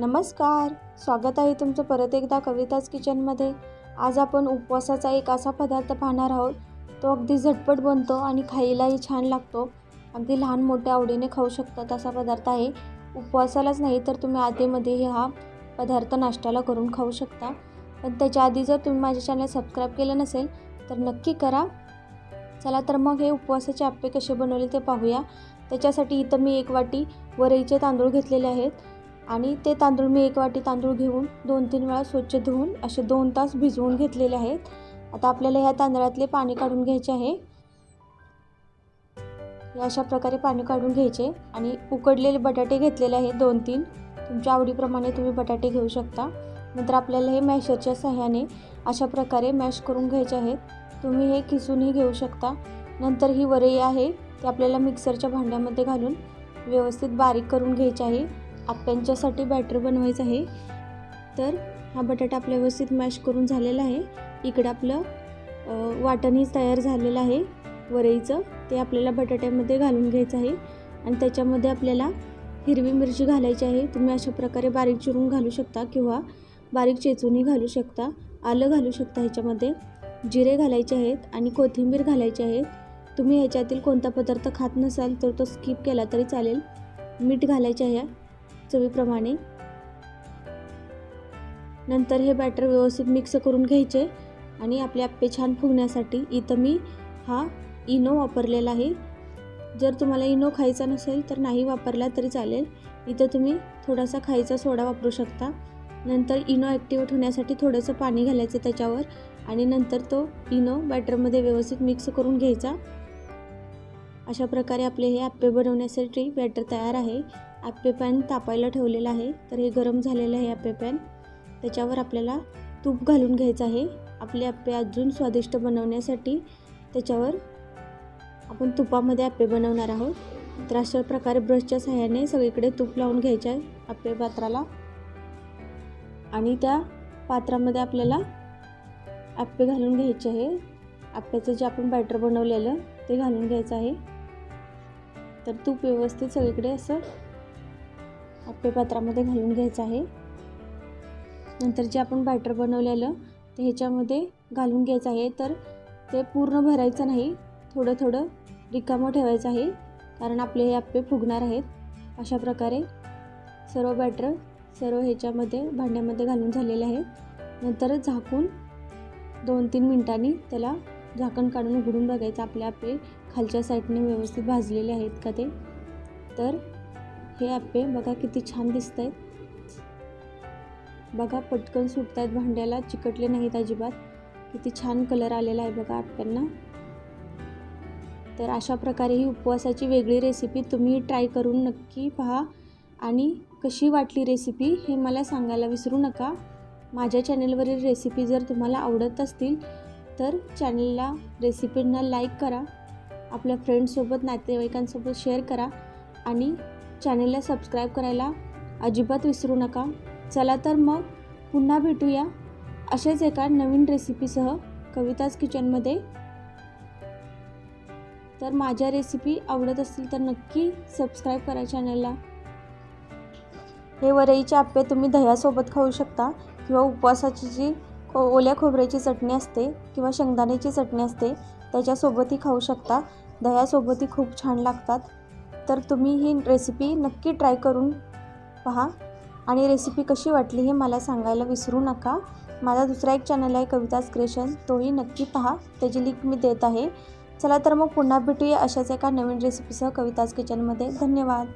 नमस्कार. स्वागत आहे तुमचं परत एकदा कविताच किचनमध्ये. आज आपण उपवासाचा एक असा पदार्थ पाहणार आहोत. तो अगदी झटपट बनतो आणि खायलाही छान लागतो. अगदी लहान मोठ्या आवडीने खाऊ शकतात असा पदार्थ आहे. उपवासालाच नाही तर तुम्ही आधीमध्येही हा पदार्थ नाश्त्याला करून खाऊ शकता. पण त्याच्या आधी जर तुम्ही माझ्या चॅनल सबस्क्राईब केलं नसेल तर नक्की करा. चला तर मग हे उपवासाचे आप्पे कसे बनवले ते पाहूया. त्याच्यासाठी इथं मी एक वाटी वरईचे तांदूळ घेतलेले आहेत. आणि ते तांदूळ मी एक वाटी तांदूळ घेऊन दोन तीन वेळा स्वच्छ धुवून असे दोन तास भिजवून घेतलेले आहेत. आता आपल्याला ह्या तांदळातले पाणी काढून घ्यायचे आहे. हे अशा प्रकारे पाणी काढून घ्यायचे आणि उकडलेले बटाटे घेतलेले आहेत दोन तीन. तुमच्या आवडीप्रमाणे तुम्ही बटाटे घेऊ शकता. नंतर आपल्याला हे मॅशरच्या सहाय्याने अशा प्रकारे मॅश करून घ्यायचे आहेत. तुम्ही हे किसूनही घेऊ शकता. नंतर ही वरई आहे ती आपल्याला मिक्सरच्या भांड्यामध्ये घालून व्यवस्थित बारीक करून घ्यायची आहे. आप्यांच्यासाठी बॅटर बनवायचं आहे. तर हा बटाटा आपल्या व्यवस्थित मॅश करून झालेला आहे. इकडं आपलं वाटणही तयार झालेलं आहे. वरईचं ते आपल्याला बटाट्यामध्ये घालून घ्यायचं आहे. आणि त्याच्यामध्ये आपल्याला हिरवी मिरची घालायची आहे. तुम्ही अशा प्रकारे बारीक चिरून घालू शकता किंवा बारीक चेचूनही घालू शकता. आलं घालू शकता ह्याच्यामध्ये. जिरे घालायचे आहेत आणि कोथिंबीर घालायची आहे. तुम्ही ह्याच्यातील कोणता पदार्थ खात नसाल तर तो स्किप केला तरी चालेल. मीठ घालायचे आहे. चवीप्रमाणे. नंतर हे बॅटर व्यवस्थित मिक्स करून घ्यायचे आणि आपले आप्पे छान फुगण्यासाठी इथं मी हा इनो वापरलेला आहे. जर तुम्हाला इनो खायचा नसेल तर नाही वापरला तरी चालेल. इथं तुम्ही थोडासा खायचा सोडा वापरू शकता. नंतर इनो ॲक्टिवेट होण्यासाठी थोडंसं पाणी घालायचं त्याच्यावर आणि नंतर तो इनो बॅटरमध्ये व्यवस्थित मिक्स करून घ्यायचा. अशा प्रकारे आपले हे आप्पे बनवण्यासाठी बॅटर तयार आहे. ॲप्पे पॅन तापायला ठेवलेलं आहे. तर हे गरम झालेलं आहे आप्पे पॅन. त्याच्यावर आपल्याला तूप घालून घ्यायचं आहे. आपले आप्पे अजून स्वादिष्ट बनवण्यासाठी त्याच्यावर आपण तुपामध्ये आप्पे बनवणार आहोत. तर अशा प्रकारे ब्रशच्या सहाय्याने सगळीकडे तूप लावून घ्यायचं आहे आप्पे पात्राला. आणि त्या पात्रामध्ये आपल्याला आप्पे घालून घ्यायचे आहे. आप्प्याचं जे आपण बॅटर बनवलेलं ते घालून घ्यायचं आहे. तर तूप व्यवस्थित सगळीकडे असं आप्पे पात्रामध्ये घालून घ्यायचं आहे. नंतर जे आपण बॅटर बनवलेलं ते ह्याच्यामध्ये घालून घ्यायचं आहे. तर ते पूर्ण भरायचं नाही थोडं थोडं रिकामं ठेवायचं आहे. कारण आपले हे आप्पे फुगणार आहेत. अशा प्रकारे सर्व बॅटर सर्व ह्याच्यामध्ये भांड्यामध्ये घालून झालेले आहे. नंतर झाकून दोन तीन मिनटांनी त्याला झाकण काढून उघडून बघायचं. आपले आप्पे खालच्या साईडने व्यवस्थित भाजलेले आहेत का ते. तर हे आप्पे बघा किती छान दिसत आहेत बघा पटकन सुटत आहेत भांड्याला चिकटले नाहीत अजिबात. किती छान कलर आलेला आहे बघा आप्यांना तर अशा प्रकारे ही उपवासाची वेगळी रेसिपी तुम्ही ट्राय करून नक्की पहा. आणि कशी वाटली रेसिपी हे मला सांगायला विसरू नका. माझ्या चॅनलवरील रेसिपी जर तुम्हाला आवडत असतील तर चॅनलला रेसिपींना लाईक करा. आपल्या फ्रेंड्ससोबत नातेवाईकांसोबत शेअर करा. आणि चॅनलला सबस्क्राईब करायला अजिबात विसरू नका. चला तर मग पुन्हा भेटूया अशाच एका नवीन रेसिपीसह कविताज किचनमध्ये. तर माझ्या रेसिपी आवडत असतील तर नक्की सबस्क्राईब करा चॅनलला. हे वरईचे आप्पे तुम्ही दह्यासोबत खाऊ शकता किंवा उपवासाची जी खो ओल्या खोबऱ्याची चटणी असते किंवा शेंगदाण्याची चटणी असते त्याच्यासोबतही खाऊ शकता. दह्यासोबतही खूप छान लागतात. तर तुम्ही ही रेसिपी नक्की ट्राय करून पहा. आणि रेसिपी कशी वाटली हे मला सांगायला विसरू नका. माझा दुसरा एक चॅनल आहे कविताज क्रिएशन तोही नक्की पहा. त्याची लिंक मी देत आहे. चला तर मग पुन्हा भेटूया अशाच एका नवीन रेसिपीसह कविताज किचनमध्ये धन्यवाद.